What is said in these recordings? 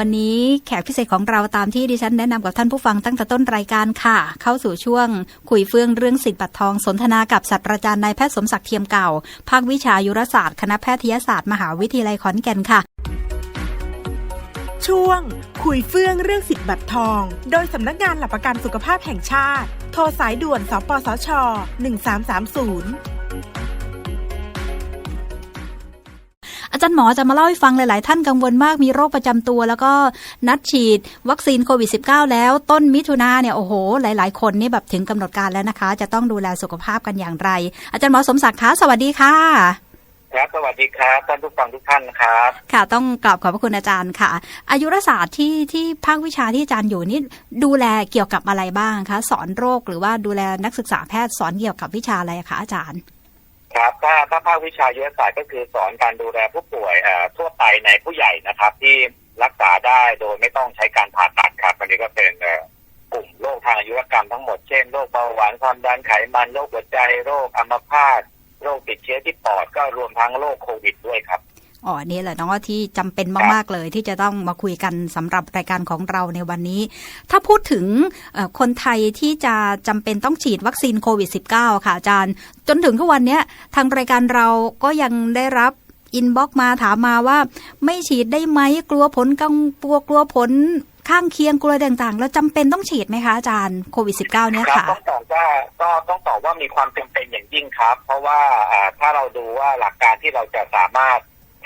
วันนี้แขกพิเศษของเราตามที่ดิฉันแนะนำกับท่านผู้ฟังตั้งแต่ต้นรายการค่ะ เข้าสู่ช่วงคุยเฟื่องเรื่องสิทธิ์บัตรทองสนทนากับศาสตราจารย์นายแพทย์สมศักดิ์เทียมเก่า ภาควิชายุรศาสตร์คณะแพทยศาสตร์มหาวิทยาลัยขอนแก่นค่ะ ช่วง คุยเฟื่องเรื่องสิทธิ์บัตรทอง โดยสำนักงานหลักประกันสุขภาพแห่งชาติ โทรสายด่วน สปสช 1330 อาจารย์หมอจะมาเล่าให้ฟังหลาย ๆ ท่านกังวลมากมีโรคประจำตัว แล้วก็นัดฉีดวัคซีนโควิด -19 แล้วต้นมิถุนาเนี่ยโอ้โห หลาย ๆ คนนี่แบบถึงกำหนดการแล้วนะคะ จะต้องดูแลสุขภาพกันอย่างไร อาจารย์หมอสมศักดิ์คะสวัสดีค่ะครับสวัสดีครับท่านผู้ฟังทุกท่านนะครับ ค่ะต้องกราบขอบพระคุณอาจารย์ค่ะ อายุรศาสตร์ที่ที่ภาควิชาที่อาจารย์อยู่นี่ดูแลเกี่ยวกับอะไรบ้างคะ สอนโรคหรือว่าดูแลนักศึกษาแพทย์สอนเกี่ยวกับวิชาอะไรคะอาจารย์ ครับถ้าถ้าภาควิชายุทธศาสตร์ก็คือสอนการดูแลผู้ป่วยทั่วไปในผู้ใหญ่นะครับ ที่รักษาได้โดยไม่ต้องใช้การผ่าตัดครับอันนี้ก็เป็นกลุ่มโรคทางอายุรกรรมทั้งหมดเช่นโรคเบาหวานความดันไขมันโรคหัวใจโรคอัมพาตโรคติดเชื้อที่ปอดก็รวมทั้งโรคโควิดด้วยครับ อ๋อนี่แหละน้องที่จำเป็นมาก ๆ เลยที่จะต้องมาคุยกันสำหรับรายการของเราในวันนี้ ถ้าพูดถึงคนไทยที่จะจำเป็นต้องฉีดวัคซีนโควิด -19 ค่ะอาจารย์ จนถึงทุกวันนี้ทางรายการเราก็ยังได้รับอินบ็อกมาถามมาว่า ไม่ฉีดได้ไหมกลัวผลกังกลัวกลัวผลข้างเคียงกลัวต่างๆ แล้วจำเป็นต้องฉีดไหมคะอาจารย์โควิด -19 เนี่ยค่ะต้องตอบว่าก็ต้องตอบว่ามีความจำเป็นอย่างยิ่งครับ เพราะว่าถ้าเราดูว่าหลักการที่เราจะสามารถ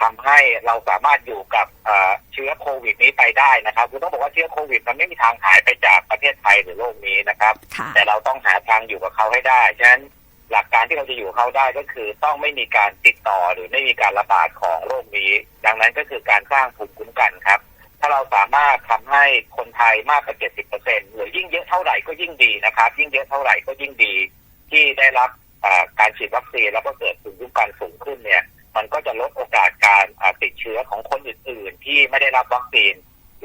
ทำให้เราสามารถอยู่กับอ่าเชื้อโควิดนี้ไปได้นะครับคือต้องบอกว่าเชื้อโควิด มันไม่มีทางหายไปจากประเทศไทยหรือโลกนี้นะครับค่ะแต่เราต้องหาทางอยู่กับเขาให้ได้ฉะนั้นหลักการที่เราจะอยู่กับเขาได้ก็คือต้องไม่มีการติดต่อหรือไม่มีการระบาดของโรคนี้ ดังนั้นก็คือการสร้างภูมิคุ้มกันครับ ถ้าเราสามารถทำให้คนไทยมากกว่า70%หรือยิ่งเยอะเท่าไหร่ก็ยิ่งดีนะครับ ยิ่งเยอะเท่าไหร่ก็ยิ่งดี ที่ได้รับอ่าการฉีดวัคซีนแล้วก็เกิดภูมิคุ้มกันสูงขึ้นเนี่ย มันก็จะลดโอกาสการอ่าติดเชื้อของคนอื่น ๆ ที่ไม่ได้รับวัคซีน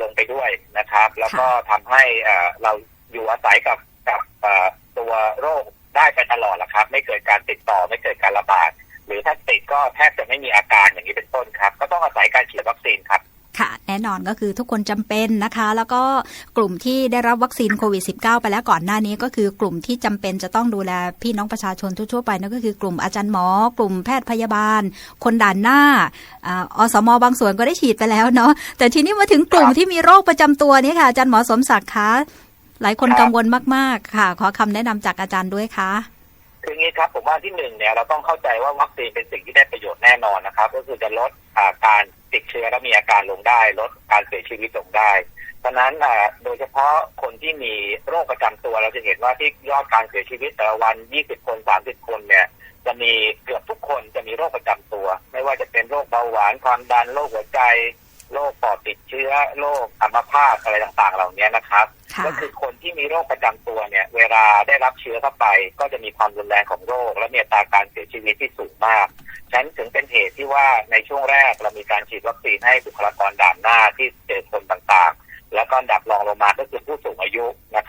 ลงไปด้วยนะครับ แล้วก็ทำให้อ่าเราอยู่อาศัยกับกับอ่าตัวโรคได้ไปตลอดละครับ ไม่เกิดการติดต่อไม่เกิดการระบาด หรือถ้าติดก็แทบจะไม่มีอาการอย่างนี้เป็นต้นครับ ก็ต้องอาศัยการฉีดวัคซีนครับ ค่ะแน่นอนก็คือทุกคนจำเป็นนะคะ แล้วก็กลุ่มที่ได้รับวัคซีนโควิด -19 ไปแล้วก่อนหน้านี้ก็คือกลุ่มที่จำเป็นจะต้องดูแลพี่น้องประชาชนทั่วๆไปนั่นก็คือกลุ่มอาจารย์หมอ กลุ่มแพทย์พยาบาล คนด่านหน้าออสมบางส่วนก็ได้ฉีดไปแล้วเนาะแต่ทีนี้มาถึงกลุ่มที่มีโรคประจำตัวนี้ค่ะอาจารย์หมอสมศักดิ์คะหลายคนกังวลมากๆ ค่ะ ขอคำแนะนำจากอาจารย์ด้วยค่ะคืองี้ครับผมว่าที่หนึ่งเนี่ยเราต้องเข้าใจว่าวัคซีนเป็นสิ่งที่ได้ประโยชน์แน่นอนนะครับ ก็คือจะลดอาการ ติดเชื้อและมีอาการลงได้ ลดการเสียชีวิตลงได้ฉะนั้นโดยเฉพาะคนที่มีโรคประจำตัวเราจะเห็นว่าที่ยอดการเสียชีวิตแต่ละวัน 20 คน 30 คนเนี่ยจะมีเกือบทุกคนจะมีโรคประจำตัว ไม่ว่าจะเป็นโรคเบาหวานความดันโรคหัวใจ โรคปอดติดเชื้อโรคอัมพาตอะไรต่างๆ เหล่านี้นะครับค่ะก็คือคนที่มีโรคประจำตัวเนี่ย เวลาได้รับเชื้อเข้าไป ก็จะมีความรุนแรงของโรค และมีอัตราการเสียชีวิตที่สูงมากฉะนั้นถึงเป็นเหตุที่ว่าในช่วงแรกเรามีการฉีดวัคซีนให้บุคลากรด่านหน้าที่เจอคนต่างๆ แล้วก็อันดับรองลงมาก็คือผู้สูงอายุนะค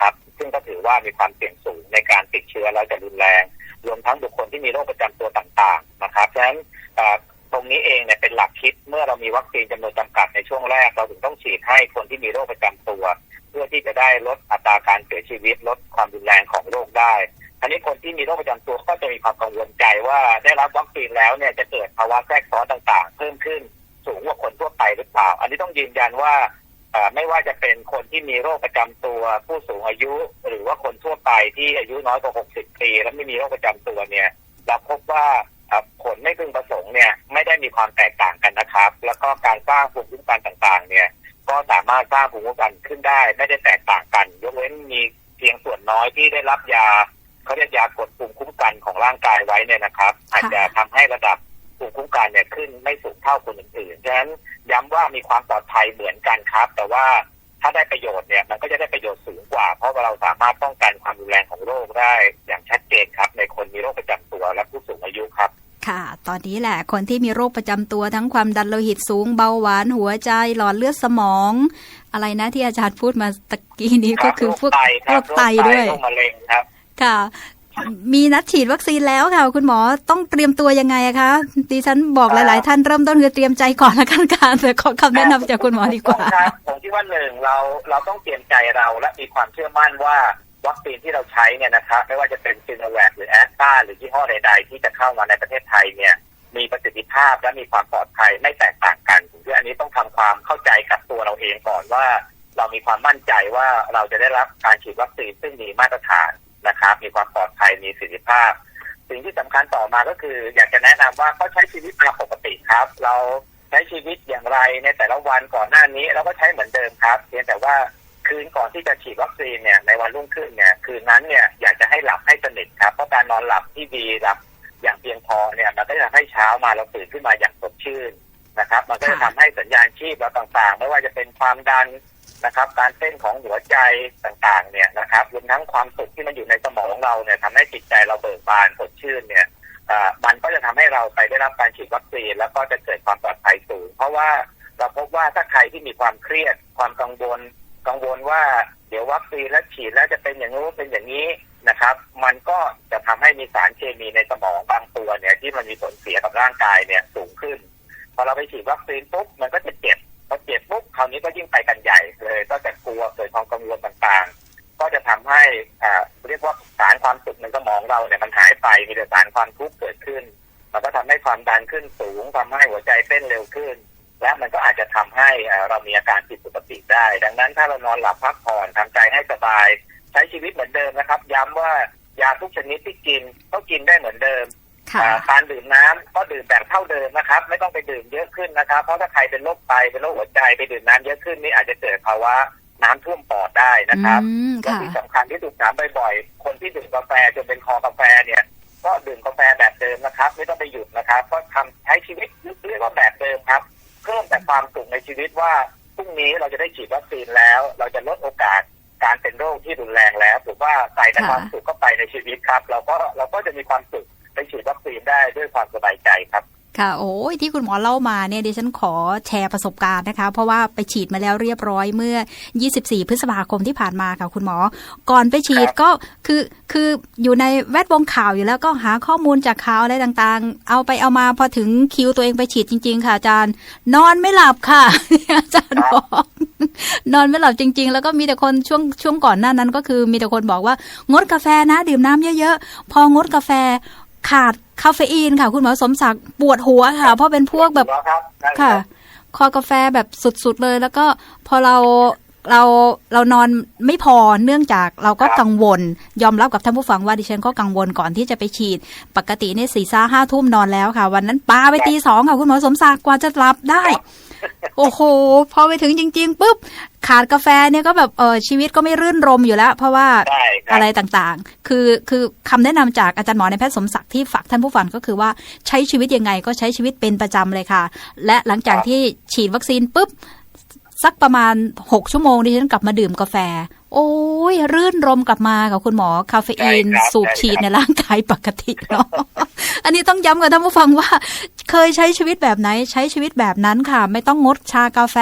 รับ อื่นๆ ฉะนั้นย้ำว่ามีความปลอดภัยเหมือนกันครับ แต่ว่าถ้าได้ประโยชน์เนี่ยมันก็จะได้ประโยชน์สูงกว่า เพราะว่าเราสามารถป้องกันความรุนแรงของโรคได้อย่างชัดเจนครับ ในคนมีโรคประจำตัวและผู้สูงอายุครับ ค่ะ ตอนนี้แหละคนที่มีโรคประจำตัวทั้งความดันโลหิตสูงเบาหวานหัวใจหลอดเลือดสมอง อะไรนะที่อาจารย์พูดมาตะกี้นี้ก็คือพวกโรคไตคโรรับคไตด้วยโรคมะเร็งครับค่ะ มีนัดฉีดวัคซีนแล้วค่ะ คุณหมอต้องเตรียมตัวยังไงคะดิฉันบอกหลาย ๆ ท่านเริ่มต้นคือเตรียมใจก่อนละกันค่ะแต่ขอคำแนะนำจากคุณหมอดีกว่าครับผมคิดว่าหนึ่งเราเราต้องเตรียมใจเราและมีความเชื่อมั่นว่าวัคซีนที่เราใช้เนี่ยนะครับไม่ว่าจะเป็นซิโนแวคหรือแอสตราหรือยี่ห้อใด ๆ ที่จะเข้ามาในประเทศไทยเนี่ยมีประสิทธิภาพและมีความปลอดภัยไม่แตกต่างกันผมคิดว่าอันนี้ต้องทำความเข้าใจกับตัวเราเองก่อนว่า เรามีความมั่นใจว่าเราจะได้รับการฉีดวัคซีนซึ่งมีมาตรฐานนะครับมีความปลอดภัย มีประสิทธิภาพ สิ่งที่สำคัญต่อมาก็คือ อยากจะแนะนำว่าก็ใช้ชีวิตตามปกติครับ เราใช้ชีวิตอย่างไรในแต่ละวันก่อนหน้านี้เราก็ใช้เหมือนเดิมครับ เพียงแต่ว่าคืนก่อนที่จะฉีดวัคซีนเนี่ยในวันรุ่งขึ้นเนี่ยคืนนั้นเนี่ยอยากจะให้หลับให้สนิทครับเพราะการนอนหลับที่ดีหลับอย่างเพียงพอเนี่ยมันก็จะทำให้เช้ามาเราตื่นขึ้นมาอย่างสดชื่นนะครับ มันก็จะทำให้สัญญาณชีพเราต่างๆ ไม่ว่าจะเป็นความดัน นะครับ การเต้นของหัวใจต่างๆ เนี่ยนะครับรวมทั้งความสุขที่มันอยู่ในสมองของเราเนี่ยทำให้จิตใจเราเบิกบานสดชื่นเนี่ยอ่ามันก็จะทำให้เราไปได้รับการฉีดวัคซีนแล้วก็จะเกิดความปลอดภัยสูง เพราะว่าเราพบว่าถ้าใครที่มีความเครียด ความกังวล กังวลว่าเดี๋ยววัคซีนแล้วฉีดแล้วจะเป็นอย่างนู้นเป็นอย่างนี้นะครับ มันก็จะทำให้มีสารเคมีในสมองบางตัวเนี่ยที่มันมีผลเสียกับร่างกายเนี่ยสูงขึ้น พอเราไปฉีดวัคซีนปุ๊บมันก็จะเจ็บพอเจ็บปุ๊บคราวนี้ก็ยิ่งไปกันใหญ่ วเกิดความกังวลต่างๆ ก็จะทำให้อ่าเรียกว่าสารความสุขในสมองเราเนี่ยมันหายไปมีแต่สารความทุกข์เกิดขึ้น มันก็ทำให้ความดันขึ้นสูงทำให้หัวใจเต้นเร็วขึ้น และมันก็อาจจะทำให้อ่าเรามีอาการผิดปกติได้ ดังนั้นถ้าเรานอนหลับพักผ่อนทำใจให้สบาย ใช้ชีวิตเหมือนเดิมนะครับ ย้ำว่ายาทุกชนิดที่กินก็กินได้เหมือนเดิมค่ะอ่าการดื่มน้ำก็ดื่มแบบเท่าเดิมนะครับ ไม่ต้องไปดื่มเยอะขึ้นนะครับ เพราะถ้าใครเป็นโรคไตเป็นโรคหัวใจไปดื่มน้ำเยอะขึ้นนี่อาจจะเกิดภาวะ น้ำท่วมปอดได้นะครับอืมและค่ะที่สำคัญที่ถูกถามบ่อยๆ คนที่ดื่มกาแฟจนเป็นคอกาแฟเนี่ย ก็ดื่มกาแฟแบบเดิมนะครับ ไม่ต้องไปหยุดนะครับ ก็ทำใช้ชีวิตเรียกว่าแบบเดิมครับ เพิ่มแต่ความสุขในชีวิตว่าพรุ่งนี้เราจะได้ฉีดวัคซีนแล้ว เราจะลดโอกาสการเป็นโรคที่รุนแรงแล้วถือว่าใส่แต่ค่ะความสุขเข้าไปในชีวิตครับ เราก็เราก็จะมีความสุขไปฉีดวัคซีนได้ด้วยความสบายใจครับ ค่ะโอ้ยที่คุณหมอเล่ามาเนี่ยดิฉันขอแชร์ประสบการณ์นะคะ เพราะว่าไปฉีดมาแล้วเรียบร้อยเมื่อ 24 พฤษภาคมที่ผ่านมาค่ะคุณหมอ ก่อนไปฉีดครับก็คือคืออยู่ในแวดวงข่าวอยู่แล้วก็หาข้อมูลจากข่าวอะไรต่างๆ เอาไปเอามาพอถึงคิวตัวเองไปฉีดจริง ๆ ค่ะอาจารย์ นอนไม่หลับค่ะอาจารย์บอกนอนไม่หลับจริง ๆ แล้วก็มีแต่คนช่วงช่วงก่อนหน้านั้นก็คือมีแต่คนบอกว่างดกาแฟนะ ดื่มน้ำเยอะๆพองดกาแฟ ขาดคาเฟอีนค่ะ คุณหมอสมศักดิ์ปวดหัวค่ะ เพราะเป็นพวกแบบครับนั่นค่ะรับคอกาแฟแบบสุดๆเลย แล้วก็พอเราเราเรานอนไม่พอเนื่องจากเราก็กังวล ยอมรับกับท่านผู้ฟังว่าดิฉันก็กังวลก่อนที่จะไปฉีด ปกติเนี่ยสี่ซ่าห้าทุ่มนอนแล้วค่ะ วันนั้นปาไปตีสองค่ะ คุณหมอสมศักดิ์กว่าจะหลับได้ โอ้โห พอไปถึงจริง ๆปุ๊บขาดกาแฟเนี่ยก็แบบเออชีวิตก็ไม่รื่นรมอยู่แล้ว เพราะว่าได้ครัอะบไรต่างๆ คือคือคำแนะนำจากอาจารย์หมอในแพทย์สมศักดิ์ที่ฝากท่านผู้ฟังก็คือว่าใช้ชีวิตยังไงก็ใช้ชีวิตเป็นประจำเลยค่ะ และหลังจากที่ฉีดวัคซีนปุ๊บ สักประมาณ 6 ชั่วโมงดิฉันกลับมาดื่มกาแฟ โอ้ย รื่นรมกลับมากับคุณหมอ คาเฟอีนใช่ครับสูบใช่ครับฉีดในร่างกายปกติเนาะอันนี้ต้องย้ำกับท่านผู้ฟังว่า เคยใช้ชีวิตแบบไหน ใช้ชีวิตแบบนั้นค่ะ ไม่ต้องงดชากาแฟ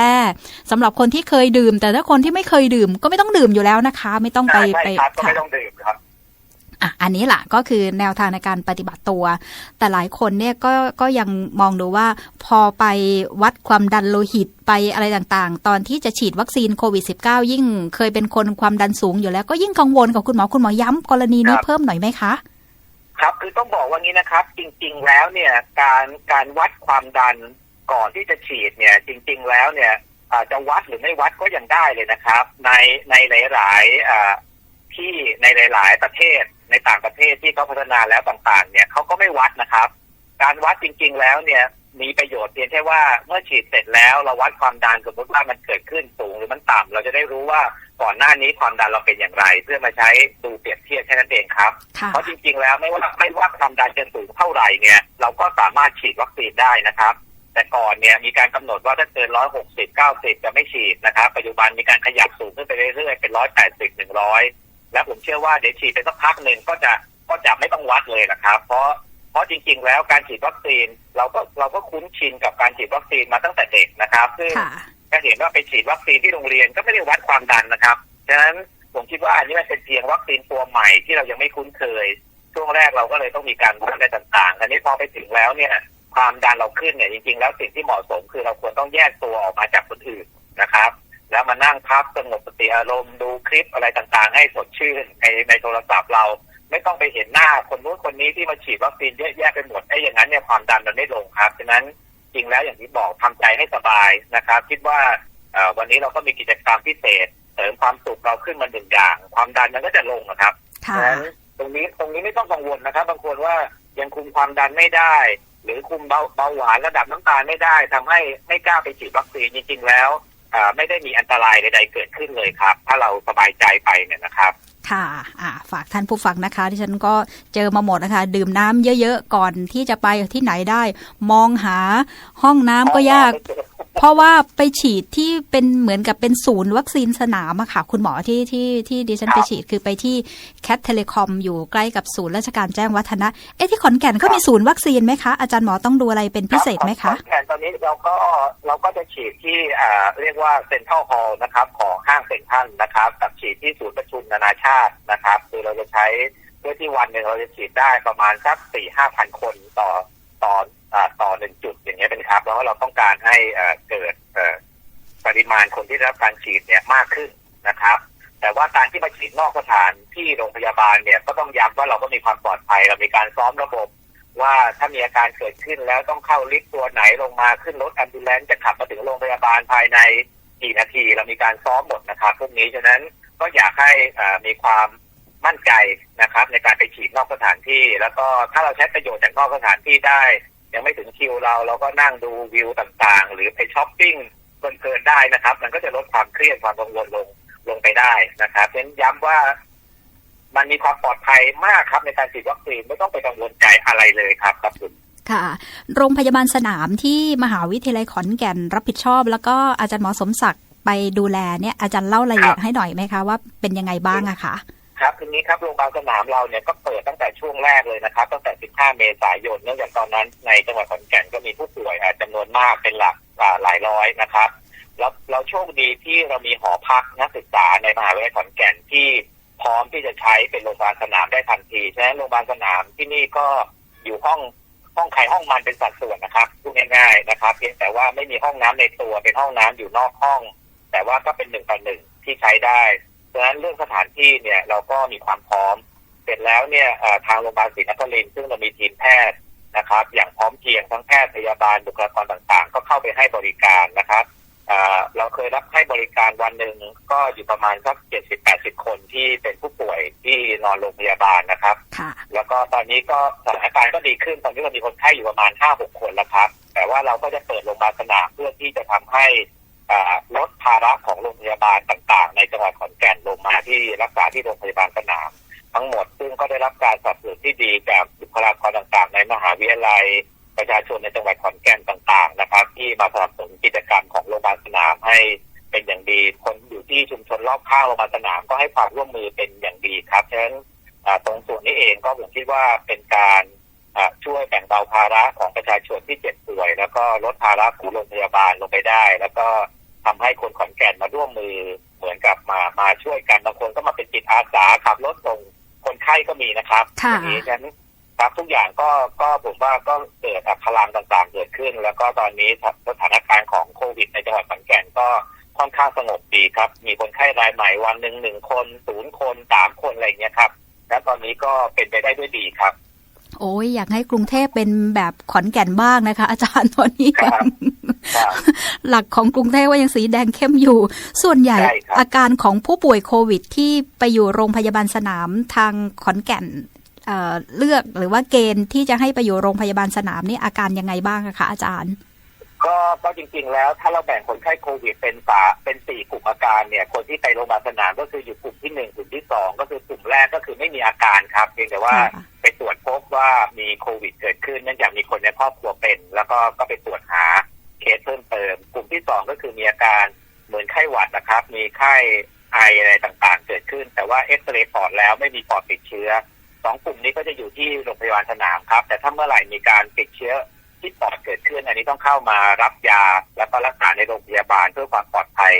สำหรับคนที่เคยดื่ม แต่ถ้าคนที่ไม่เคยดื่ม ก็ไม่ต้องดื่มอยู่แล้วนะคะ ไม่ต้องไปใช่ไปครับก็ค่ะไม่ต้องดื่มครับ อะอันนี้แหละก็คือแนวทางในการปฏิบัติตัว แต่หลายคนเนี่ยก็ก็ยังมองดูว่าพอไปวัดความดันโลหิตไปอะไรต่างๆ ตอนที่จะฉีดวัคซีนโควิด -19 ยิ่งเคยเป็นคนความดันสูงอยู่แล้วก็ยิ่งกังวลกับคุณหมอคุณหมอย้ำกรณีนี้เพิ่มหน่อยไหมคะ ครับคือต้องบอกว่างี้นะครับ จริง ๆ แล้วเนี่ยการการวัดความดันก่อนที่จะฉีดเนี่ย จริง ๆ แล้วเนี่ยอาจจะวัดหรือไม่วัดก็ยังได้เลยนะครับ ในในหลายๆที่ในหลาย ๆ ประเทศ ในต่างประเทศที่เขาพัฒนาแล้วต่างๆ เนี่ยเขาก็ไม่วัดนะครับ การวัดจริง ๆ แล้วเนี่ยมีประโยชน์เพียงแค่ว่าเมื่อฉีดเสร็จแล้วเราวัดความดันสมมติว่ามันเกิดขึ้นสูงหรือมันต่ำเราจะได้รู้ว่าก่อนหน้านี้ความดันเราเป็นอย่างไร เพื่อมาใช้ดูเปรียบเทียบแค่นั้นเองครับค่ะเพราะจริงๆแล้วไม่ว่าไม่ว่าความดันจะสูงเท่าไหร่เนี่ยเราก็สามารถฉีดวัคซีนได้นะครับ แต่ก่อนเนี่ยมีการกำหนดว่าถ้าเกินร้อยหกสิบเก้าสิบจะไม่ฉีดนะครับ ปัจจุบันมีการขยับสูงขึ้นไปเรื่อยๆเป็นร้อยแปดสิบหนึ่งร้อย และผมเชื่อว่าเดี๋ยวฉีดไปสักพักหนึ่งก็จะก็จะไม่ต้องวัดเลยนะครับ เพราะเพราะจริง ๆ แล้วการฉีดวัคซีนเราก็เราก็คุ้นชินกับการฉีดวัคซีนมาตั้งแต่เด็กนะครับ ซึ่งค่ะก็เห็นว่าไปฉีดวัคซีนที่โรงเรียนก็ไม่ได้วัดความดันนะครับฉะนั้นผมคิดว่าอันนี้มันเป็นเพียงวัคซีนตัวใหม่ที่เรายังไม่คุ้นเคย ช่วงแรกเราก็เลยต้องมีการวัดอะไรต่างๆอันนี้พอไปถึงแล้วเนี่ยความดันเราขึ้นเนี่ยจริงๆ แล้วสิ่งที่เหมาะสมคือเราควรต้องแยกตัวออกมาจากคนอื่นนะครับ แล้วมานั่งพักสงบสติอารมณ์ดูคลิปอะไรต่างๆ ให้สดชื่นในในโทรศัพท์เรา ไม่ต้องไปเห็นหน้าคนนู้นคนนี้ที่มาฉีดวัคซีนเยอะแยะไปหมดไอ้อย่างนั้นเนี่ยความดันมันไม่ลงครับฉะนั้นจริงแล้วอย่างที่บอกทำใจให้สบายนะครับ คิดว่าเอ่อวันนี้เราก็มีกิจกรรมพิเศษ เสริมความสุขเราขึ้นมาหนึ่งอย่าง ความดันมันก็จะลงนะครับค่ะฉะนั้นตรงนี้ตรงนี้ไม่ต้องกังวลนะครับ บางคนว่ายังคุมความดันไม่ได้ หรือคุมเบาเบาหวานระดับน้ำตาลไม่ได้ทำให้ไม่กล้าไปฉีดวัคซีนจริงๆแล้วอ่า ไม่ได้มีอันตรายใดๆเกิดขึ้นเลยครับ ถ้าเราสบายใจไปเนี่ยนะครับค่ะอ่าฝากท่านผู้ฟังนะคะ ที่ฉันก็เจอมาหมดนะคะ ดื่มน้ำเยอะๆ ก่อนที่จะไปที่ไหนได้ มองหาห้องน้ำก็ยาก เพราะว่าไปฉีดที่เป็นเหมือนกับเป็นศูนย์วัคซีนสนามอะค่ะ คุณหมอที่ที่ที่ดิฉันไปฉีดคือไปที่แคทเทเลคอมอยู่ใกล้กับศูนย์ราชการแจ้งวัฒนะ เอ๊ะที่ขอนแก่นเขามีศูนย์วัคซีนไหมคะ อาจารย์หมอต้องดูอะไรเป็นพิเศษไหมคะรับแผนตอนนี้เราก็เราก็จะฉีดที่อ่าเรียกว่าเซ็นทรัลฮอลล์นะครับ ของห้างเซ็นทรัลนะครับกับฉีดที่ศูนย์ประชุมนานาชาตินะครับ คือเราจะใช้เพื่อที่วันหนึ่งเราจะฉีดได้ประมาณสักสี่ห้าพันคนต่อ ต่ออ่าต่อหนึ่งจุดอย่างเงี้ยเป็นครับ แล้วเราต้องการให้เอ่อเกิดอ่อปริมาณคนที่ได้รับการฉีดเนี่ยมากขึ้นนะครับ แต่ว่าการที่มาฉีดนอกสถานที่โรงพยาบาลเนี่ยก็ต้องย้ำว่าเราก็มีความปลอดภัยเรามีการซ้อมระบบ ว่าถ้ามีอาการเกิดขึ้นแล้วต้องเข้าลิฟต์ตัวไหนลงมาขึ้นรถแอมบูเลนจะขับมาถึงโรงพยาบาลภายในกี่นาที เรามีการซ้อมหมดนะครับพวกนี้ฉะนั้นก็อยากให้อ่ามีความ มั่นใจนะครับ ในการไปฉีดนอกสถานที่ แล้วก็ถ้าเราใช้ประโยชน์จากนอกสถานที่ได้ ยังไม่ถึงคิวเราเราก็นั่งดูวิวต่างๆ หรือไปช้อปปิ้งเพลินๆได้นะครับ มันก็จะลดความเครียดความกังวลลงลงไปได้นะครับเน้นย้ำว่ามันมีความปลอดภัยมากครับในการฉีดวัคซีนไม่ต้องไปกังวลใจอะไรเลยครับครับคุณค่ะ โรงพยาบาลสนามที่มหาวิทยาลัยขอนแก่นรับผิดชอบ แล้วก็อาจารย์หมอสมศักดิ์ไปดูแลเนี่ยอาจารย์เล่ารายละเอียดครับให้หน่อยไหมคะว่าเป็นยังไงบ้างอะคะ ครับทีนี้ครับโรงพยาบาลสนามเราเนี่ยก็เปิดตั้งแต่ช่วงแรกเลยนะครับ ตั้งแต่ 15 เมษายน เนื่องจากตอนนั้นในจังหวัดขอนแก่นก็มีผู้ป่วยอ่าจำนวนมากเป็นหลักหลายร้อยนะครับ แล้วเราโชคดีที่เรามีหอพักนักศึกษาในมหาวิทยาลัยขอนแก่นที่พร้อมที่จะใช้เป็นโรงพยาบาลสนามได้ทันที ฉะนั้นโรงพยาบาลสนามที่นี่ก็อยู่ห้องห้องใครห้องมันเป็นสัดส่วนนะครับพูดง่ายๆนะครับ เพียงแต่ว่าไม่มีห้องน้ำในตัวเป็นห้องน้ำอยู่นอกห้อง แต่ว่าก็เป็นหนึ่งต่อหนึ่งที่ใช้ได้ ดังนั้นเรื่องสถานที่เนี่ยเราก็มีความพร้อม เสร็จแล้วเนี่ยเอ่อทางโรงพยาบาลศรีนครินทร์ซึ่งเรามีทีมแพทย์นะครับ อย่างพร้อมเพรียงทั้งแพทย์พยาบาลบุคลากรต่างๆ ก็เข้าไปให้บริการนะครับเอ่อเราเคยรับให้บริการวันหนึ่งก็อยู่ประมาณสักเจ็ดสิบแปดสิบคนที่เป็นผู้ป่วยที่นอนโรงพยาบาลนะครับค่ะแล้วก็ตอนนี้ก็สถานการณ์ก็ดีขึ้นตอนนี้เรามีคนไข้อยู่ประมาณห้าหกคนแล้วครับ แต่ว่าเราก็จะเปิดโรงพยาบาลสนามเพื่อที่จะทำให้อ่า ลดภาระของโรงพยาบาลต่าง ๆ ในจังหวัดขอนแก่นลงมาที่รักษาที่โรงพยาบาลสนาม ทั้งหมดซึ่งก็ได้รับการสนับสนุนที่ดีจากบุคลากรต่าง ๆ ในมหาวิทยาลัยประชาชนในจังหวัดขอนแก่นต่าง ๆ นะครับ ที่มาสนับสนุนกิจกรรมของโรงพยาบาลสนามให้เป็นอย่างดีคนอยู่ที่ชุมชนรอบข้างโรงพยาบาลสนามก็ให้ความร่วมมือเป็นอย่างดีครับฉะนั้นตรงส่วนนี้เองก็ผมคิดว่าเป็นการช่วยแบ่งเบาภาระของประชาชนที่เจ็บป่วย แล้วก็ลดภาระของโรงพยาบาลลงไปได้ แล้วก็ ทำให้คนขอนแก่นมาร่วมมือเหมือนกับมามาช่วยกันบางคนก็มาเป็นจิตอาสาขับรถส่งคนไข้ก็มีนะครับค่ะอย่างนี้ฉะนั้นครับทุกอย่างก็ก็ผมว่าก็เกิดพลังต่างๆเกิดขึ้น แล้วก็ตอนนี้สถานการณ์ของโควิดในจังหวัดขอนแก่นก็ค่อนข้างสงบดีครับ มีคนไข้รายใหม่วันหนึ่งหนึ่งคนศูนย์คนสามคนอะไรอย่างเงี้ยครับ และตอนนี้ก็เป็นไปได้ด้วยดีครับ โอ้ยอยากให้กรุงเทพเป็นแบบขอนแก่นบ้างนะคะ อาจารย์ตอนนี้ครับครับ หลักของกรุงเทพว่ายังสีแดงเข้มอยู่ ส่วนใหญ่ใช่ครับอาการของผู้ป่วยโควิด ที่ไปอยู่โรงพยาบาลสนามทางขอนแก่นเอ่อเลือกหรือว่าเกณฑ์ที่จะให้ไปอยู่โรงพยาบาลสนามนี่อาการยังไงบ้างอะคะอาจารย์ก็ก็จริงๆ แล้วถ้าเราแบ่งคนไข้โควิดเป็นสาเป็นสี่กลุ่มอาการเนี่ย คนที่ไปโรงพยาบาลสนามก็คืออยู่กลุ่มที่หนึ่งกลุ่มที่สองก็คือกลุ่มแรกก็คือไม่มีอาการครับเพียงแต่ว่าค่ะไปตรวจพบว่ามีโควิดเกิดขึ้นเนื่องจากมีคนในครอบครัวเป็น แล้วก็ก็ไปตรวจ ไข้ไออะไรต่างๆ เกิดขึ้น แต่ว่าเอ็กซเรย์ปอดแล้วไม่มีปอดติดเชื้อสองกลุ่มนี้ก็จะอยู่ที่โรงพยาบาลสนามครับ แต่ถ้าเมื่อไหร่มีการติดเชื้อที่ปอดเกิดขึ้น อันนี้ต้องเข้ามารับยา แล้วก็รักษาในโรงพยาบาลเพื่อความปลอดภัย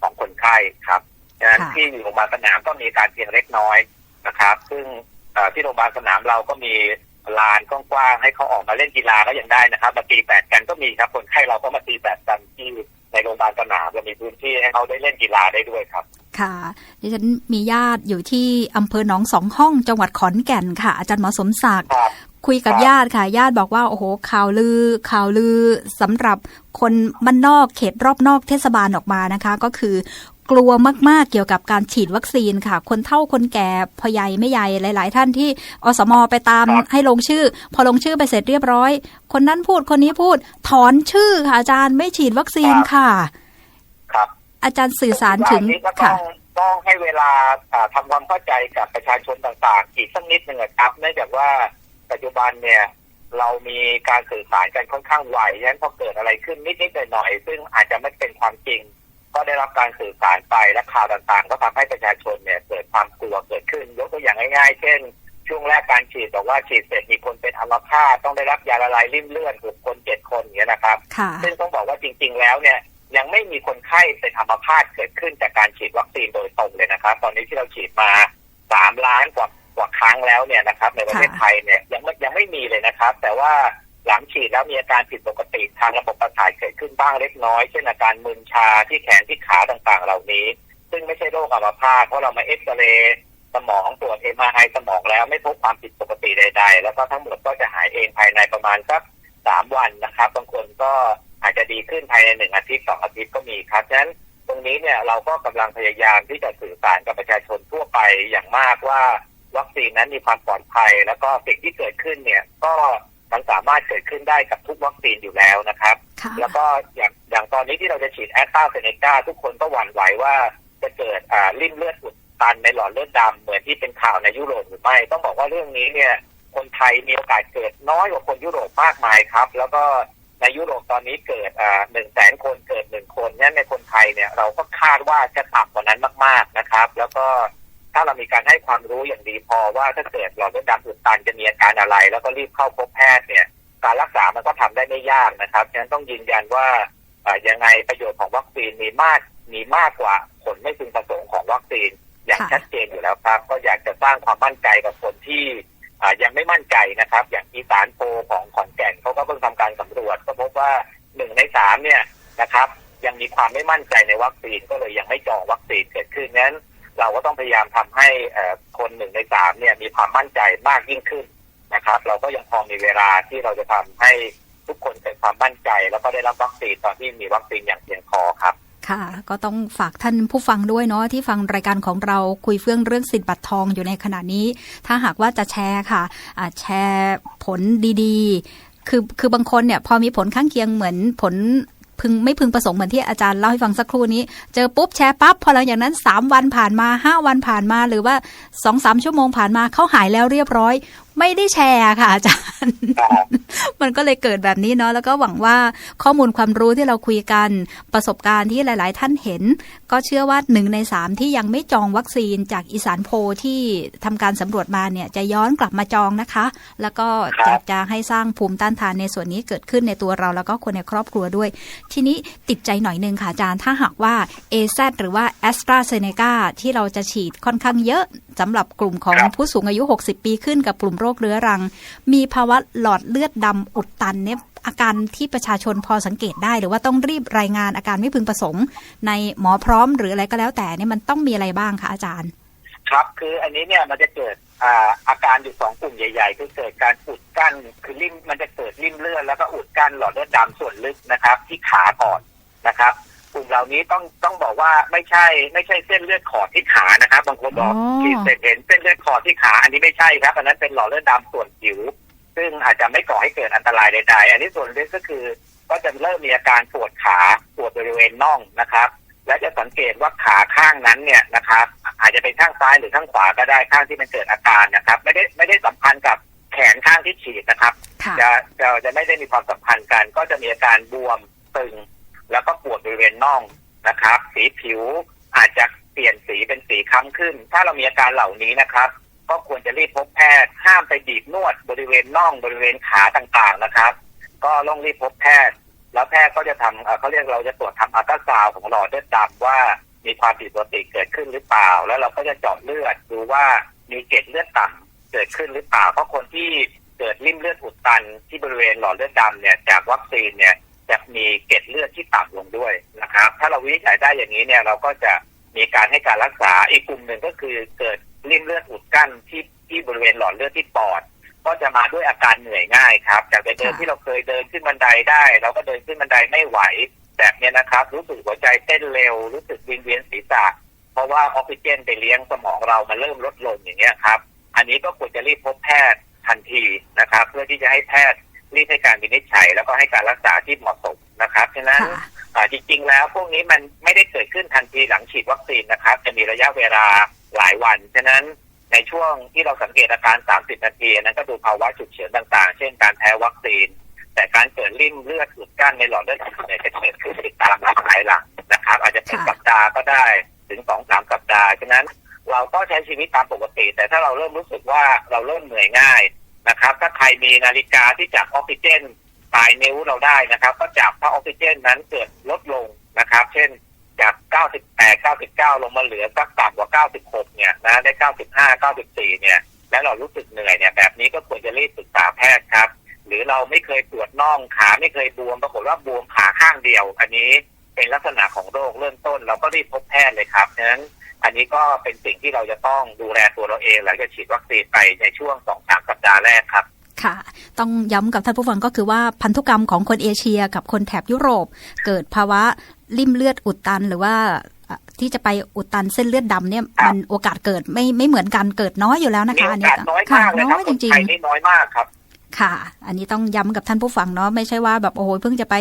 ของคนไข้ครับดังนั้นค่ะที่อยู่โรงพยาบาลสนามก็มีอาการเพียงเล็กน้อยนะครับ ซึ่งเอ่อที่โรงพยาบาลสนามเราก็มีลานกว้างๆให้เขาออกมาเล่นกีฬาก็ยังได้นะครับมาตีาได้ด้วยครับ ค่ะดิฉันมีญาติอยู่ที่อำเภอหนองสองห้องจังหวัดขอนแก่นค่ะ อาจารย์หมอสมศักดิ์ครับคุยกับครับญาติค่ะ ญาติบอกว่า โอ้โหข่าวลือข่าวลือสำหรับคนบ้านนอกเขตรอบนอกเทศบาลออกมานะคะ ก็คือกลัวมาก ๆ เกี่ยวกับการฉีดวัคซีนค่ะ คนเฒ่าคนแก่พอใหญ่ไม่ใหญ่หลาย ๆ ท่านที่อสมไปตามครับให้ลงชื่อ พอลงชื่อไปเสร็จเรียบร้อย คนนั้นพูดคนนี้พูดถอนชื่อค่ะอาจารย์ไม่ฉีดวัคซีนค่ะครับ อาจารย์สื่อสารถึงอันนี้ก็ต้ค่ะองต้องให้เวลาอ่าทำความเข้าใจกับประชาชนต่างๆ อีกสักนิดหนึ่งอะครับเนื่องจากว่าปัจจุบันเนี่ยเรามีการสื่อสารกันค่อนข้างไวฉะนั้นพอเกิดอะไรขึ้นนิดๆหน่อยๆซึ่งอาจจะไม่เป็นความจริง ก็ได้รับการสื่อสารไปและข่าวต่างๆ ก็ทำให้ประชาชนเนี่ยเกิดความกลัวเกิดขึ้น ยกตัวอย่างง่ายๆ เช่น ช่วงแรกการฉีดบอกว่าฉีดเสร็จมีคนเป็นอัมพาตต้องได้รับยาละลายริ่มเลือดหกคนเจ็ดคนอย่างเงี้ยนะครับค่ะซึ่งต้องบอกว่าจริง ๆ แล้วเนี่ย ยังไม่มีคนไข้เป็นอัมพาตเกิดขึ้นจากการฉีดวัคซีนโดยตรงเลยนะครับ ตอนนี้ที่เราฉีดมาสามล้านกว่ากว่าครั้งแล้วเนี่ยนะครับ ในประเทศไทยเนี่ยยังไม่ยังไม่มีเลยนะครับ แต่ว่าหลังฉีดแล้วมีอาการผิดปกติทางระบบประสาทเกิดขึ้นบ้างเล็กน้อย เช่นอาการมึนชาที่แขนที่ขาต่างๆ เหล่านี้ ซึ่งไม่ใช่โรคอัมพาตเพราะเรามาเอ็กซเรย์สมองตรวจเอ็มไอสมองแล้วไม่พบความผิดปกติใด ๆ แล้วก็ทั้งหมดก็จะหายเองภายในประมาณสักสามวันนะครับบางคนก็ อาจจะดีขึ้นภายในหนึ่งอาทิตย์สองอาทิตย์ก็มีครับฉะนั้นตรงนี้เนี่ยเราก็กำลังพยายามที่จะสื่อสารกับประชาชนทั่วไปอย่างมากว่าวัคซีนนั้นมีความปลอดภัย แล้วก็สิ่งที่เกิดขึ้นเนี่ยก็มันสามารถเกิดขึ้นได้กับทุกวัคซีนอยู่แล้วนะครับค่ะแล้วก็อย่างอย่างตอนนี้ที่เราจะฉีดแอสตราเซเนกาทุกคนก็หวั่นไหวว่าจะเกิดอ่าริ่มเลือดอุดตันในหลอดเลือดดำเหมือนที่เป็นข่าวในยุโรปหรือไม่ต้องบอกว่าเรื่องนี้เนี่ย คนไทยมีโอกาสเกิดน้อยกว่าคนยุโรปมากมายครับ แล้วก็ ในยุโรปตอนนี้เกิดหนึ่งแสนคนเกิดหนึ่งคนนั้นในคนไทยเนี่ยเราก็คาดว่าจะต่ำกว่านั้นมาก ๆนะครับ แล้วก็ถ้าเรามีการให้ความรู้อย่างดีพอว่าถ้าเกิดหลอดเลือดดำอุดตันจะมีอาการอะไร แล้วก็รีบเข้าพบแพทย์เนี่ย การรักษามันก็ทำได้ไม่ยากนะครับฉะนั้นต้องยืนยันว่ายังไงประโยชน์ของวัคซีนมีมากมีมากกว่าผลไม่พึงประสงค์ของวัคซีนอย่างชัดเจนอยู่แล้วครับ ก็อยากจะสร้างความมั่นใจกับคนที่ ยังไม่มั่นใจนะครับ อย่างอีสานโพของขอนแก่นเขาก็เพิ่งทำการสำรวจ ก็พบว่าหนึ่งในสามเนี่ยนะครับ ยังมีความไม่มั่นใจในวัคซีนก็เลยยังไม่จองวัคซีนเกิดขึ้นนั้นเราก็ต้องพยายามทำให้คนหนึ่งในสามเนี่ยมีความมั่นใจมากยิ่งขึ้นนะครับ เราก็ยังพอมีเวลาที่เราจะทำให้ทุกคนเกิดความมั่นใจ แล้วก็ได้รับวัคซีนตอนที่มีวัคซีนอย่างเพียงพอครับ ค่ะ ก็ต้องฝากท่านผู้ฟังด้วยเนาะที่ฟังรายการของเราคุยเฟื่องเรื่องสิทธิ์บัตรทองอยู่ในขณะนี้ ถ้าหากว่าจะแชร์ค่ะแชร์ผลดีๆ คือคือบางคนเนี่ยพอมีผลข้างเคียงเหมือนผลพึงไม่พึงประสงค์เหมือนที่อาจารย์เล่าให้ฟังสักครู่นี้ เจอปุ๊บแชร์ปั๊บพอหลังจากนั้น 3 วันผ่านมา 5 วันผ่านมา หรือว่า 2-3 ชั่วโมงผ่านมาเขาหายแล้วเรียบร้อย ไม่ได้แชร์ค่ะอาจารย์ มันก็เลยเกิดแบบนี้เนาะแล้วก็หวังว่าข้อมูลความรู้ที่เราคุยกันประสบการณ์ที่หลาย ๆ ท่านเห็น ก็เชื่อว่าหนึ่งในสามที่ยังไม่จองวัคซีนจากอีสานโพที่ทำการสำรวจมาเนี่ยจะย้อนกลับมาจองนะคะ แล้วก็ครับอยากจะให้สร้างภูมิต้านทานในส่วนนี้เกิดขึ้นในตัวเราแล้วก็คนในครอบครัวด้วย ทีนี้ติดใจหน่อยนึงค่ะอาจารย์ถ้าหากว่า AZ หรือว่า a s t r a z เซ e c a ที่เราจะฉีดค่อนข้างเยอะสำหรับกลุ่มของผู้สูงอายุ 60 ปีขึ้นกับกลุ่มโรคเรื้อรัง มีภาวะหลอดเลือดดำอุดตันเนี่ยอาการที่ประชาชนพอสังเกตได้ หรือว่าต้องรีบรายงานอาการไม่พึงประสงค์ ในหมอพร้อมหรืออะไรก็แล้วแต่เนี่ยมันต้องมีอะไรบ้างคะอาจารย์ ครับคืออันนี้เนี่ยมันจะเกิดอาอาการอยู่สองกลุ่มใหญ่ๆคือเกิดการอุดกั้นคือริ่มมันจะเกิดริ่มเลือดแล้วก็อุดกั้นหลอดเลือดดำส่วนลึกนะครับ ที่ขาก่อนนะครับ กลุ่มเหล่านี้ต้องต้องบอกว่าไม่ใช่ ไม่ใช่เส้นเลือดขอดที่ขานะครับ บางคนบอกอ๋อฉีดเสร็จเห็นเส้นเลือดขอดที่ขาอันนี้ไม่ใช่ครับ อันนั้นเป็นหลอดเลือดดำส่วนผิว ซึ่งอาจจะไม่ก่อให้เกิดอันตรายใดๆ อันนี้ส่วนลึกก็คือ ก็จะเริ่มมีอาการปวดขาปวดบริเวณน่องนะครับ และจะสังเกตว่าขาข้างนั้นเนี่ยนะครับ อาจจะเป็นข้างซ้ายหรือข้างขวาก็ได้ข้างที่มันเกิดอาการนะครับ ไม่ได้ไม่ได้สัมพันธ์กับแขนข้างที่ฉีดนะครับ ค่ะ จะจะจะไม่ได้มีความสัมพันธ์กัน ก็จะมีอาการบวมตึง แล้วก็ปวดบริเวณน่องนะครับ สีผิวอาจจะเปลี่ยนสีเป็นสีคล้ำขึ้น ถ้าเรามีอาการเหล่านี้นะครับ ก็ควรจะรีบพบแพทย์ห้ามไปบีบนวดบริเวณน่องบริเวณขาต่างๆนะครับ ก็ต้องรีบพบแพทย์ แล้วแพทย์ก็จะทำเขาเรียกเราจะตรวจทำอัลตราซาวของหลอดเลือดดำว่ามีความผิดปกติเกิดขึ้นหรือเปล่า แล้วเราก็จะเจาะเลือดดูว่ามีเกล็ดเลือดต่ำเกิดขึ้นหรือเปล่า เพราะคนที่เกิดริ่มเลือดอุดตันที่บริเวณหลอดเลือดดำเนี่ยจากวัคซีนเนี่ย จะมีเกล็ดเลือดที่ต่ำลงด้วยนะครับ ถ้าเราวินิจฉัยได้อย่างนี้เนี่ยเราก็จะมีการให้การรักษาอีกกลุ่มหนึ่งก็คือเกิดริ่มเลือดอุดกั้นที่ที่บริเวณหลอดเลือดที่ปอด ก็จะมาด้วยอาการเหนื่อยง่ายครับ จากเดิมค่ะที่เราเคยเดินขึ้นบันไดได้ เราก็เดินขึ้นบันไดไม่ไหว แบบเนี้ยนะครับ รู้สึกหัวใจเต้นเร็ว รู้สึกวิงเวียนศีรษะเพราะว่าออกซิเจนไปเลี้ยงสมองเรามันเริ่มลดลงอย่างเงี้ยครับ อันนี้ก็ควรจะรีบพบแพทย์ทันทีนะครับ เพื่อที่จะให้แพทย์ รีบให้การวินิจฉัย แล้วก็ให้การรักษาที่เหมาะสมนะครับฉะนั้นค่ะอ่าจริงๆแล้วพวกนี้มันไม่ได้เกิดขึ้นทันทีหลังฉีดวัคซีนนะครับ จะมีระยะเวลาหลายวัน ฉะนั้นในช่วงที่เราสังเกตอาการ 30 นาทีอันนั้นก็ดูภาวะฉุกเฉินต่างๆ เช่นการแพ้วัคซีน แต่การเกิดริ่มเลือดอุดกั้นในหลอดเลือดเนี่ยจะเกิดขึ้นติดตามมาภายหลังนะครับ อาจจะเป็นค่ะสัปดาห์ก็ได้ถึงสองสามสัปดาห์ ฉะนั้นเราก็ใช้ชีวิตตามปกติ แต่ถ้าเราเริ่มรู้สึกว่าเราเริ่มเหนื่อยง่าย นะครับ ถ้าใครมีนาฬิกาที่จับออกซิเจนปลายนิ้วเราได้นะครับ ก็จับถ้าออกซิเจนนั้นเกิดลดลงนะครับ เช่นจาก 98 99 ลงมาเหลือสักต่ำกว่า 96 เนี่ยนะได้ 95 94 เนี่ย แล้วเรารู้สึกเหนื่อยเนี่ยแบบนี้ก็ควรจะรีบปรึกษาแพทย์ครับ หรือเราไม่เคยปวดน่องขาไม่เคยบวมปรากฏว่าบวมขาข้างเดียว อันนี้เป็นลักษณะของโรคเริ่มต้น เราก็รีบพบแพทย์เลยครับฉะนั้น อันนี้ก็เป็นสิ่งที่เราจะต้องดูแลตัวเราเองหลังจากฉีดวัคซีนไปในช่วง2-3สัปดาห์แรกครับค่ะ ต้องย้ำกับท่านผู้ฟังก็คือว่าพันธุกรรมของคนเอเชียกับคนแถบยุโรป เกิดภาวะริ่มเลือดอุดตันหรือว่าเอ่อที่จะไปอุดตันเส้นเลือดดำเนี่ยครับมันโอกาสเกิดไม่ไม่เหมือนกันเกิดน้อยอยู่แล้วนะมีคะโออันนี้กาสน้อยค่ะมากเลยน้ครัอบยคจนริงไทยนี่น้อยมากครับๆ ค่ะ อันนี้ต้องย้ำกับท่านผู้ฟังเนาะไม่ใช่ว่าแบบโอ้โหเพิ่งจะไป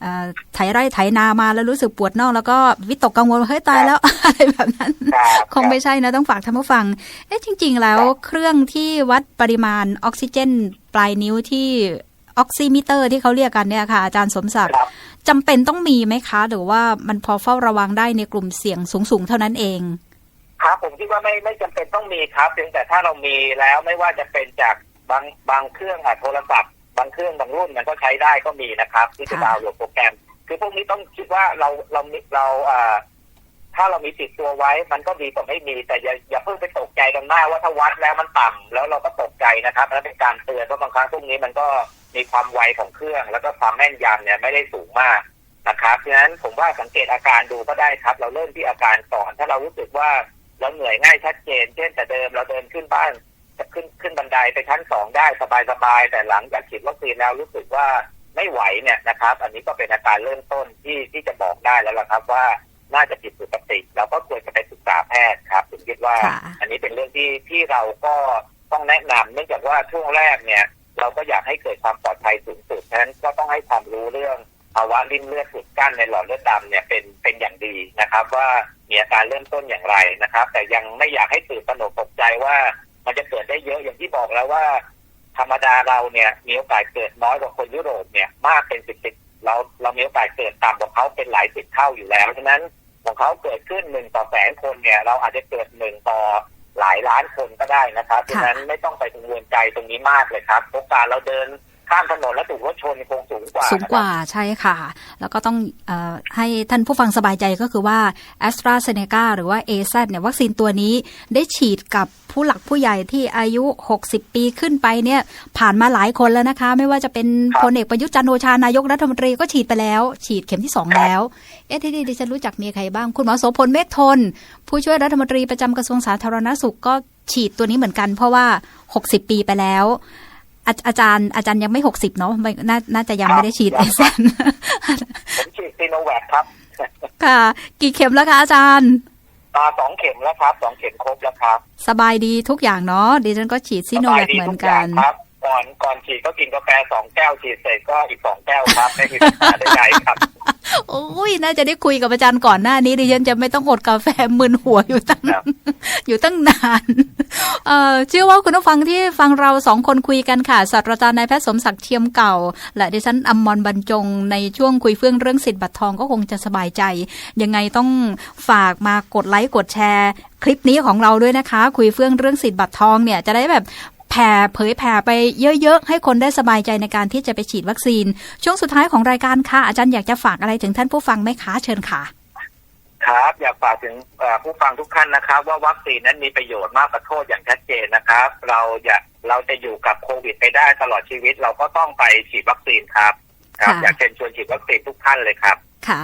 เอ่อไถไร่ไถนามาแล้วรู้สึกปวดน่องแล้วก็วิตกกังวลว่าเฮ้ยตายแล้วอะไรแบบนั้นครับคงไม่ใช่นะต้องฝากท่านผู้ฟังเอ๊ะจริง ๆ แล้วเครื่องที่วัดปริมาณออกซิเจน ปลายนิ้วที่ออกซิมิเตอร์ที่เขาเรียกกันเนี่ยค่ะ อาจารย์สมศักดิ์ครับจำเป็นต้องมีไหมคะ หรือว่ามันพอเฝ้าระวังได้ในกลุ่มเสี่ยงสูงๆเท่านั้นเองครับผมคิดว่าไม่ไม่จำเป็นต้องมีครับเพียงแต่ถ้าเรามีแล้วไม่ว่าจะเป็นจาก บางบางเครื่องอะโทรศัพท์บางเครื่องบางรุ่นมันก็ใช้ได้ก็มีนะครับ ที่จะค่ะดาวน์โหลดโปรแกรม คือพวกนี้ต้องคิดว่าเราเราเราอ่าถ้าเรามีติดตัวไว้ มันก็ดีกว่าไม่มี แต่อย่าอย่าเพิ่งไปตกใจกันมากว่าถ้าวัดแล้วมันต่ำแล้วเราก็ตกใจนะครับแล้วเป็นการเตือนเพราะบางครั้งพวกนี้มันก็มีความไวของเครื่อง แล้วก็ความแม่นยำเนี่ยไม่ได้สูงมากนะครับฉะนั้นผมว่าสังเกตอาการดูก็ได้ครับ เราเริ่มที่อาการก่อน ถ้าเรารู้สึกว่าเราเหนื่อยง่ายชัดเจน เช่นแต่เดิมเราเดินขึ้นบ้าน จะขึ้นขึ้นบันไดไปชั้นสองได้สบายๆแต่หลังจากฉีดวัคซีนแล้วรู้สึกว่าไม่ไหวเนี่ยนะครับ อันนี้ก็เป็นอาการเริ่มต้นที่ที่จะบอกได้แล้วล่ะครับว่าน่าจะผิดปกติเราก็ควรจะไปปรึกษาแพทย์ครับผมคิดว่าค่ะอันนี้เป็นเรื่องที่ที่เราก็ต้องแนะนำเนื่องจากว่าช่วงแรกเนี่ย เราก็อยากให้เกิดความปลอดภัยสูงสุดฉะนั้นก็ต้องให้ความรู้เรื่องภาวะริ่มเลือดอุดกั้นในหลอดเลือดดำเนี่ยเป็นเป็นอย่างดีนะครับ ว่ามีอาการเริ่มต้นอย่างไรนะครับ แต่ยังไม่อยากให้ตื่นตระหนกตกใจว่า มันจะเกิดได้เยอะอย่างที่บอกแล้วว่า ธรรมดาเราเนี่ยมีโอกาสเกิดน้อยกว่าคนยุโรปเนี่ยมากเป็นสิบสิบเราเรามีโอกาสเกิดต่ำกว่าเขาเป็นหลายสิบเท่าอยู่แล้วฉะนั้นของเขาเกิดขึ้นหนึ่งต่อแสนคนเนี่ย เราอาจจะเกิดหนึ่งต่อหลายล้านคนก็ได้นะครับฉะนั้นไม่ต้องไปกังวลใจตรงนี้มากเลยครับโอกาสเราเดิน ข้ามถนนแล้วถูกรถชนคงสูงกว่า สูงกว่าใช่ค่ะ แล้วก็ต้องอให้ท่านผู้ฟังสบายใจก็คือว่า a s t r a z เซ e c a หรือว่า a z เนี่ยวัคซีนตัวนี้ได้ฉีดกับผู้หลักผู้ใหญ่ที่อายุ 60 ปีขึ้นไปเนี่ยผ่านมาหลายคนแล้วนะคะ ไม่ว่าจะเป็นพลเอกประยุทธ์จันทร์โอชานายกรัฐมนตรีก็ฉีดไปแล้ว ฉีดเข็มที่ 2 แล้ว เอ๊ะที่นี่ดิฉันรู้จักมีใครบ้าง คุณหมอโสพลเมฆทน ผู้ช่วยรัฐมนตรีประจำกระทรวงสาธารณสุขก็ฉีดตัวนี้เหมือนกัน เพราะว่า 60 ปีไปแล้ว อาอาจารย์อาจารย์ยังไม่หกสิบเนาะไม่นาน่าจะยังไม่ได้ฉีดเอซนผมฉีดซีโนแวคครับ ค่ะ กี่เข็มแล้วคะอาจารย์ตาสองเข็มแล้วครับสองเข็มครบแล้วครับ สบายดีทุกอย่างเนาะดิฉันก็ฉีดซิโนแวคเหมือนกันสบายดีทุย่างครับ ก่อนก่อนฉีดก็กินกาแฟสองแก้วฉีดเสร็จก็อีกสองแก้วครับไม่มีปัญหาใดๆครับโอ้ยน่าจะได้คุยกับอาจารย์ก่อนหน้านี้ดิฉันจะไม่ต้องอดกาแฟมึนหัวอยู่ตั้งครับอยู่ตั้งนานเอ่อเชื่อว่าคุณผู้ฟังที่ฟังเราสองคนคุยกันค่ะศาสตราจารย์นายแพทย์สมศักดิ์เทียมเก่า และดิฉันอมรบรรจงในช่วงคุยเฟื่องเรื่องสิทธิ์บัตรทองก็คงจะสบายใจ ยังไงต้องฝากมากดไลค์กดแชร์ คลิปนี้ของเราด้วยนะคะ คุยเฟื่องเรื่องสิทธิ์บัตรทองเนี่ยจะได้แบบ แผ่เผยแผ่ไปเยอะ ๆ ให้คนได้สบายใจในการที่จะไปฉีดวัคซีน ช่วงสุดท้ายของรายการค่ะอาจารย์อยากจะฝากอะไรถึงท่านผู้ฟังไหมคะเชิญค่ะ ครับอยากฝากถึงเอ่อผู้ฟังทุกท่านนะครับ ว่าวัคซีนนั้นมีประโยชน์มากกว่าโทษอย่างชัดเจนนะครับ เราอยากเราจะอยู่กับโควิดไปได้ตลอดชีวิต เราก็ต้องไปฉีดวัคซีนครับครับค่ะอยากเชิญชวนฉีดวัคซีนทุกท่านเลยครับ ค่ะ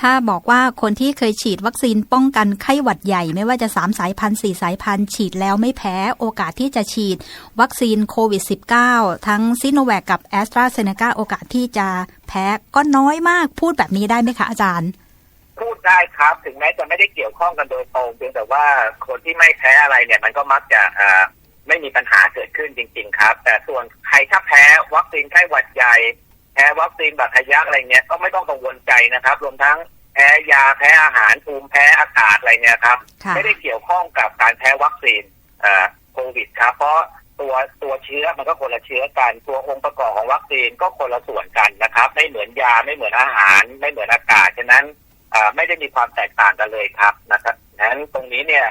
ถ้าบอกว่าคนที่เคยฉีดวัคซีนป้องกันไข้หวัดใหญ่ ไม่ว่าจะ 3 สายพันธุ์4สายพันธุ์ฉีดแล้วไม่แพ้โอกาสที่จะฉีดวัคซีนโควิด -19 ทั้งซิโนแวคกับแอสตราเซเนกาโอกาสที่จะแพ้ก็น้อยมากพูดแบบนี้ได้ไหมคะอาจารย์ พูดได้ครับถึงแม้จะไม่ได้เกี่ยวข้องกันโดยตรงเพียงแต่ว่าคนที่ไม่แพ้อะไรเนี่ยมันก็มักจะไม่มีปัญหาเกิดขึ้นจริง ๆ ครับ แต่ส่วนใครถ้าแพ้วัคซีนไข้หวัดใหญ่ แพ้วัคซีนบัตรทะยักอะไรเงี้ยก็ไม่ต้องกังวลใจนะครับ รวมทั้งแพ้ยาแพ้อาหารภูมิแพ้อากาศอะไรเนี่ยครับค่ะไม่ได้เกี่ยวข้องกับการแพ้วัคซีนเอ่อโควิดครับ เพราะตัวตัวเชื้อมันก็คนละเชื้อกันตัวองค์ประกอบของวัคซีนก็คนละส่วนกันนะครับ ไม่เหมือนยาไม่เหมือนอาหาร ไม่เหมือนอากาศฉะนั้นเอ่อไม่ได้มีความแตกต่างกันเลยครับนะครับฉะนั้นตรงนี้เนี่ย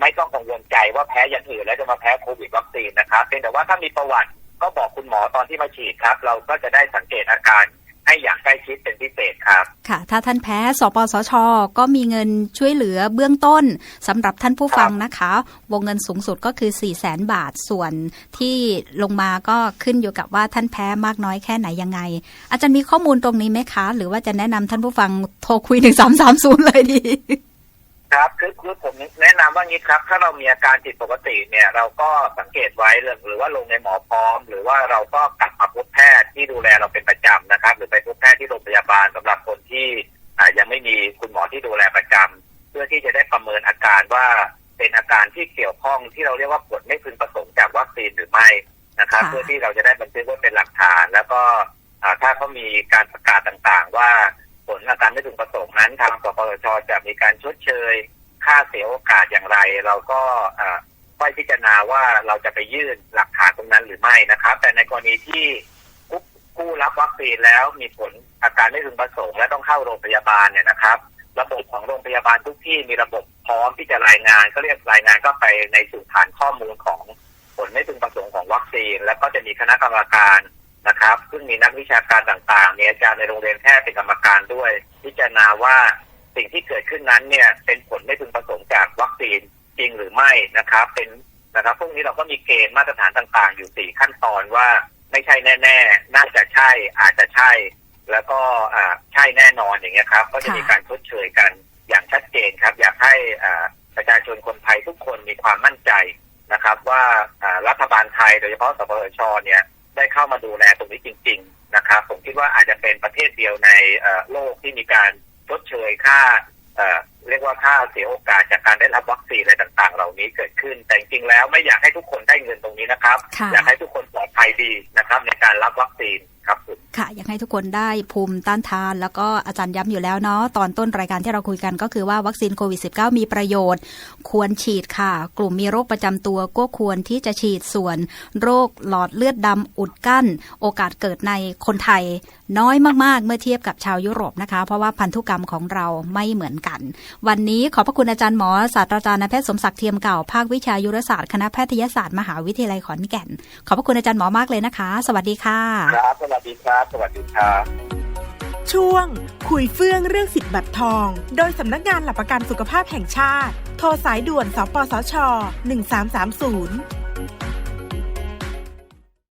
ไม่ต้องกังวลใจว่าแพ้อย่างอื่นแล้วจะมาแพ้โควิดวัคซีนนะครับเพียงแต่ว่าถ้ามีประวัติ ก็บอกคุณหมอตอนที่มาฉีดครับ เราก็จะได้สังเกตอาการให้อย่างใกล้ชิดเป็นพิเศษครับ ค่ะ ถ้าท่านแพ้ สปสช ก็มีเงินช่วยเหลือเบื้องต้นสำหรับท่านผู้ฟังนะคะ วงเงินสูงสุดก็คือ 4 0 0แสนบาท ส่วนที่ลงมาก็ขึ้นอยู่กับว่าท่านแพ้มากน้อยแค่ไหนยังไง อาจารย์มีข้อมูลตรงนี้ไหมคะ หรือว่าจะแนะนำท่านผู้ฟังโทรคุย 1330 เลยดี ครับคือคือผมแนะนำว่างี้ครับ ถ้าเรามีอาการผิดปกติเนี่ยเราก็สังเกตไว้หรือหรือว่าลงในหมอพร้อม หรือว่าเราก็กลับมาพบแพทย์ที่ดูแลเราเป็นประจำนะครับ หรือไปพบแพทย์ที่โรงพยาบาลสำหรับคนที่อ่ายังไม่มีคุณหมอที่ดูแลประจำเพื่อที่จะได้ประเมินอาการว่าเป็นอาการที่เกี่ยวข้องที่เราเรียกว่าผลไม่พึงประสงค์จากวัคซีนหรือไม่นะครับ ค่ะ เพื่อที่เราจะได้บันทึกไว้เป็นหลักฐาน แล้วก็อ่าถ้าเขามีการประกาศต่างๆ ว่า ผลอาการไม่พึงประสงค์นั้นทางสปสชจะมีการชดเชย ค่าเสียโอกาสอย่างไร เราก็อ่อค่อยพิจารณาว่าเราจะไปยื่นหลักฐานตรงนั้นหรือไม่นะครับ แต่ในกรณีที่ผู้รับวัคซีนแล้วมีผลอาการไม่พึงประสงค์และต้องเข้าโรงพยาบาลเนี่ยนะครับ ระบบของโรงพยาบาลทุกที่มีระบบพร้อมที่จะรายงาน ก็เรียกรายงานก็ไปในสู่ฐานข้อมูลของผลไม่พึงประสงค์ของวัคซีน แล้วก็จะมีคณะกรรมการ นะครับซึ่งมีนักวิชาการต่างๆ มีอาจารย์ในโรงเรียนแพทย์เป็นกรรมการด้วย พิจารณาว่าสิ่งที่เกิดขึ้นนั้นเนี่ยเป็นผลไม่พึงประสงค์จากวัคซีนจริงหรือไม่นะครับ เป็นนะครับพวกนี้เราก็มีเกณฑ์มาตรฐานต่าง ๆ อยู่สี่ขั้นตอนว่าไม่ใช่แน่ ๆ น่าจะใช่อาจจะใช่ แล้วก็อ่าใช่แน่นอนอย่างเงี้ยครับ ก็จะมีการชดเชยกันอย่างชัดเจนครับ อยากให้อ่าประชาชนคนไทยทุกคนมีความมั่นใจนะครับ ว่าอ่ารัฐบาลไทยโดยเฉพาะสปสชเนี่ย ได้เข้ามาดูแลตรงนี้จริง ๆ นะครับ ผมคิดว่าอาจจะเป็นประเทศเดียวในเอ่อโลกที่มีการชดเชยค่าเอ่อเรียกว่าค่าเสียโอกาสจากการได้รับวัคซีนอะไรต่าง ๆ เหล่านี้เกิดขึ้น แต่จริงๆแล้วไม่อยากให้ทุกคนได้เงินตรงนี้นะครับค่ะอยากให้ทุกคนปลอดภัยดีนะครับ ในการรับวัคซีนครับผม ค่ะอยากให้ทุกคนได้ภูมิต้านทาน แล้วก็อาจารย์ย้ำอยู่แล้วเนาะตอนต้นรายการที่เราคุยกันก็คือว่าวัคซีนโควิด -19 มีประโยชน์ ควรฉีดค่ะ กลุ่มมีโรคประจำตัวก็ควรที่จะฉีดส่วน โรคหลอดเลือดดำอุดกั้น โอกาสเกิดในคนไทยน้อยมากๆ เมื่อเทียบกับชาวยุโรปนะคะ เพราะว่าพันธุกรรมของเราไม่เหมือนกัน วันนี้ขอบพระคุณอาจารย์หมอศาสตราจารย์แพทย์สมศักดิ์เทียมเก่าภาควิชายุรศาสตร์คณะแพทยศาสตร์มหาวิทยาลัยขอนแก่น ขอบพระคุณอาจารย์หมอมากเลยนะคะ สวัสดีค่ะ ครับ สวัสดีครับสวัสดีครับช่วง คุยเฟื่องเรื่องสิทธิ์บัตรทอง โดยสำนักงานหลักประกันสุขภาพแห่งชาติ โทรสายด่วน สปสช 1330